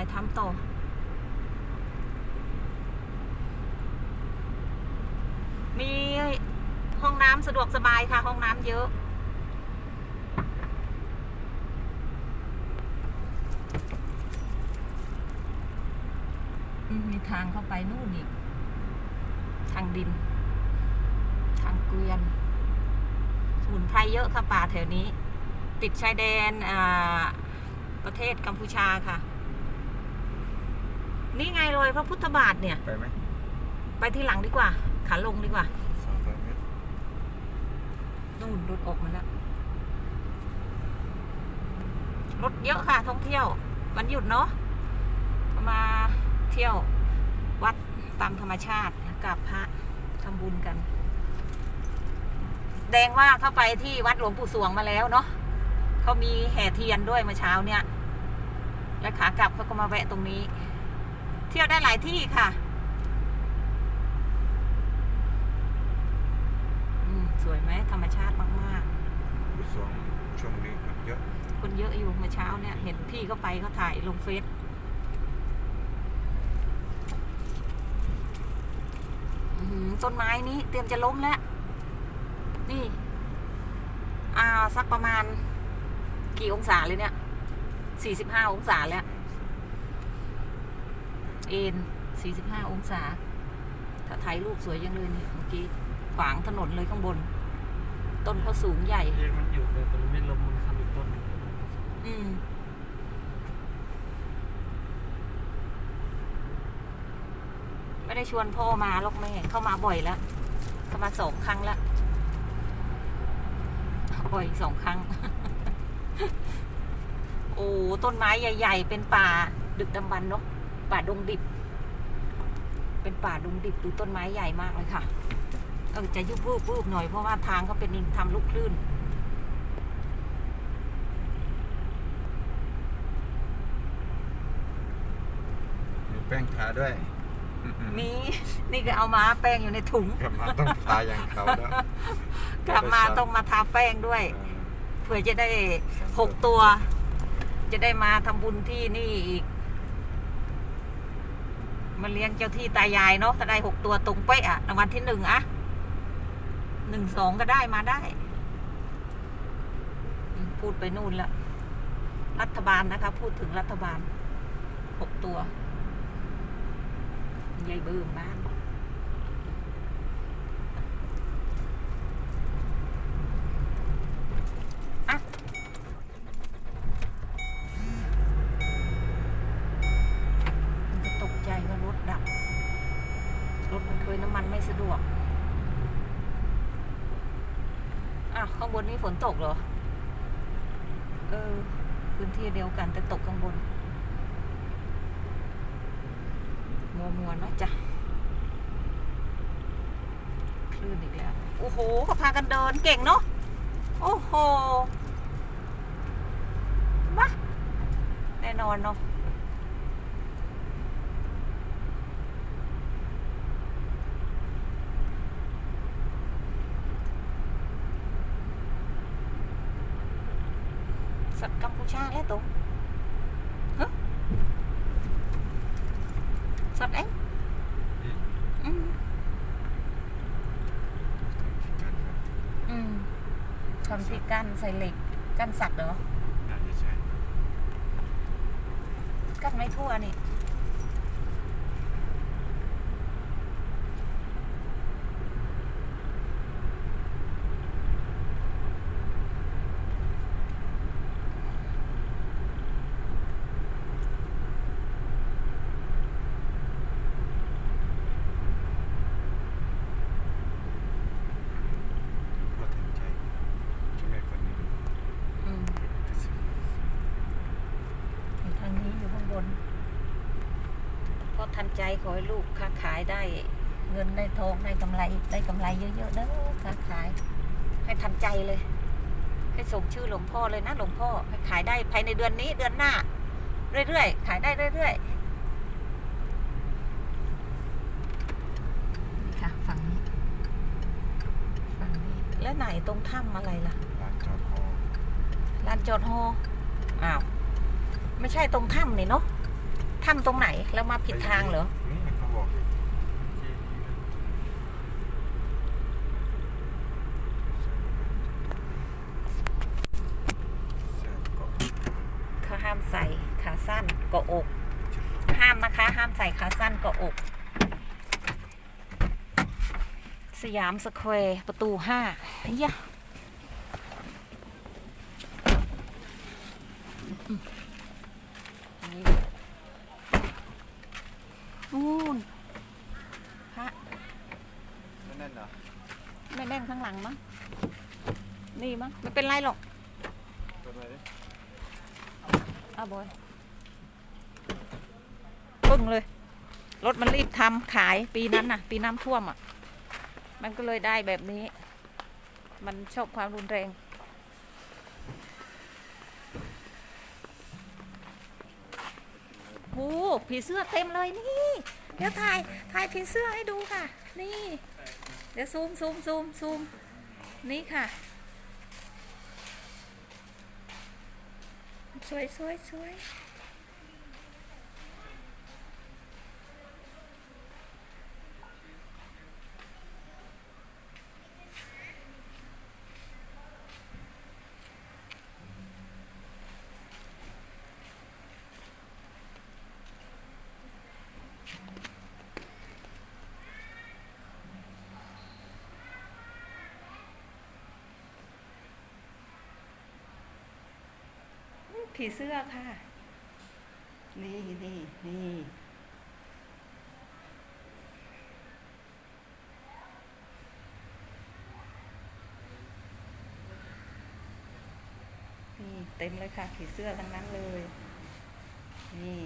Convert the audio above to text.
ายทำต่อมีห้องน้ำสะดวกสบายค่ะ ห้องน้ำเยอะอืมมีทางเข้าไปนู่นอีก ทางดิน ทางเกวียนสมุนไพรเยอะค่ะป่าแถวนี้ ติดชายแดนอ่าประเทศกัมพูชาค่ะ นี่ไงรอยพระพุทธบาทเนี่ย ไปไหมไปที่หลังดีกว่า ขาลงดีกว่าสองร้อยเมตรนู่นรถออกมาแล้ว รถเยอะค่ะท่องเที่ยว วันหยุดเนาะ มาเที่ยววัดตามธรรมชาติกับพระทำบุญกัน แดงว่าเข้าไปที่วัดหลวงปู่สวงมาแล้วเนาะเขามีแห่เทียนด้วยเมื่อเช้าเนี่ย และขากลับเขาก็มาแวะตรงนี้ เที่ยวได้หลายที่ค่ะอืมสวยไหมธรรมชาติมากผู้สวงช่วงนี้คนเยอะๆคนเยอะอยู่เมื่อเช้าเนี่ย เห็นพี่เขาไปเขาถ่ายลงเฟซอื้อหือต้นไม้นี้เตรียมจะล้มแล้ว นี่ อ่า สักประมาณ กี่องศาเลยเนี่ย สี่สิบห้าองศาแล้ว เอ็นสี่สิบห้าองศา ถ้าถ่ายรูปสวยยังเลยเนี่ยเมื่อกี้ขวางถนนเลยข้างบน ต้นเขาสูงใหญ่เรียกมันอยู่แต่มันไม่ลมมันคำอีกต้นหนึ่งอืมไม่ได้ชวนพ่อมาหรอกแม่เข้ามาบ่อยแล้วเข้ามาสองครั้งแล้วบ่อยสองครั้ง โอ้ต้นไม้ใหญ่ ๆ เป็นป่าดึกดำบรรพ์เนาะ ป่าดงดิบ เป็นป่าดงดิบดูต้นไม้ใหญ่มากเลยค่ะเออจะยุบวูบวูบหน่อยเพราะว่าทางเขาเป็นทำลูกคลื่น มีแป้งทาด้วยมีนี่ก็เอามาแป้งอยู่ในถุง กลับมาต้องทาอย่างเขาแล้วกลับมาต้องมาทาแป้งด้วยเพื่อจะได้หกตัว จะได้มาทำบุญที่นี่อีก มาเลี้ยงเจ้าที่ตายายเนาะถ้าได้หกตัวตรงเป๊ะอะรางวัลที่หนึ่งอะหนึ่งสองก็ได้มาได้ พูดไปนู่นละรัฐบาลนะคะ พูดถึงรัฐบาลหกตัวยายเบิ่มบ้าน อะ มันจะตกใจว่ารถดับ รถมัน เคยน้ำมันไม่สะดวกอะข้างบนนี้ฝนตกเหรอ เออ พื้นที่เดียวกันแต่ตกข้างบน มัวมัวเนาะจ้ะ คลื่นอีกแล้ว โอ้โหก็พากันเดินเก่งเนาะ โอ้โหมาแน่นอนเนาะ สัตว์กัมพูชาแล้วตัวฮะสัตว์เอ้ยอืมอืมทำที่กั้นใส่เหล็กกั้นสัตว์เหรอ น่าจะใช่กั้นไม่ทั่วนี่ พ่อทันใจช่วยแม่คนนี้ดู อืมอยู่ทางนี้อยู่ข้างบนเพราะ ทันใจขอให้ลูกค้าขายได้เงินได้ทองได้กำไรได้กำไรเยอะๆเด้อค้าขาย ให้ทันใจเลย ให้สมชื่อหลวงพ่อเลยนะหลวงพ่อให้ขายได้ภายในเดือนนี้เดือนหน้า เรื่อยๆขายได้เรื่อยๆนี่ค่ะฝั่งนี้ฝั่งนี้แล้วไหนตรงถ้ำอะไรล่ะร้านจอดฮอลานจอดฮออ้าวไม่ใช่ตรงถ้ำนี่เนาะ ถ้ำตรงไหนแล้วมาผิดทางเหรอเขาห้ามใส่ขาสั้นกาะอก ห้ามนะคะ ห้ามใส่ขาสั้นกาะอก สยามสแควร์ประตูห้าเฮีย นู่นพระไม่แน่นเหรอไม่แน่นข้างหลังมั้งนี่มั้งไม่เป็นไรหรอกเปิดไปดิอาบอยปึ้งเลย รถมันรีบทำขายปีนั้นน่ะ ปีน้ำท่วมอะ มันก็เลยได้แบบนี้ มันชอบความรุนแรง โอ้ผีเสื้อเต็มเลยนี่ เดี๋ยวถ่ายถ่ายผีเสื้อให้ดูค่ะ นี่ เดี๋ยวซูมซูมซูมซูมนี่ค่ะสวยสวยสวย ผีเสื้อค่ะ นี่นี่นี่นี่เต็มเลยค่ะ ผีเสื้อทั้งนั้นเลย นี่